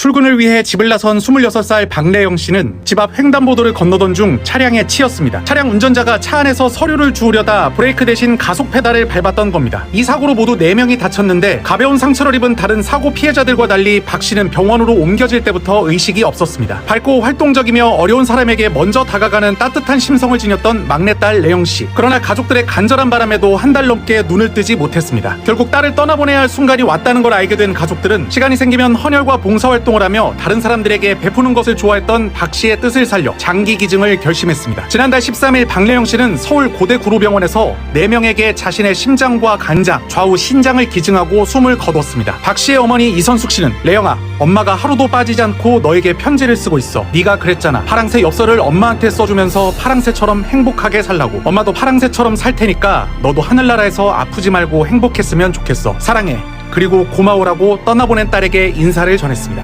출근을 위해 집을 나선 26살 박래영 씨는 집 앞 횡단보도를 건너던 중 차량에 치였습니다. 차량 운전자가 차 안에서 서류를 주우려다 브레이크 대신 가속 페달을 밟았던 겁니다. 이 사고로 모두 4명이 다쳤는데 가벼운 상처를 입은 다른 사고 피해자들과 달리 박 씨는 병원으로 옮겨질 때부터 의식이 없었습니다. 밝고 활동적이며 어려운 사람에게 먼저 다가가는 따뜻한 심성을 지녔던 막내딸 레영 씨. 그러나 가족들의 간절한 바람에도 한 달 넘게 눈을 뜨지 못했습니다. 결국 딸을 떠나보내야 할 순간이 왔다는 걸 알게 된 가족들은 시간이 생기면 헌혈과 봉사활동 을 하며 다른 사람들에게 베푸는 것을 좋아했던 박 씨의 뜻을 살려 장기 기증을 결심했습니다. 지난달 13일 박래영 씨는 서울 고대 구로병원에서 4명에게 자신의 심장과 간장, 좌우 신장을 기증하고 숨을 거뒀습니다. 박 씨의 어머니 이선숙 씨는 레영아, 엄마가 하루도 빠지지 않고 너에게 편지를 쓰고 있어. 네가 그랬잖아. 파랑새 엽서를 엄마한테 써주면서 파랑새처럼 행복하게 살라고. 엄마도 파랑새처럼 살 테니까 너도 하늘나라에서 아프지 말고 행복했으면 좋겠어. 사랑해. 그리고 고마워라고 떠나보낸 딸에게 인사를 전했습니다.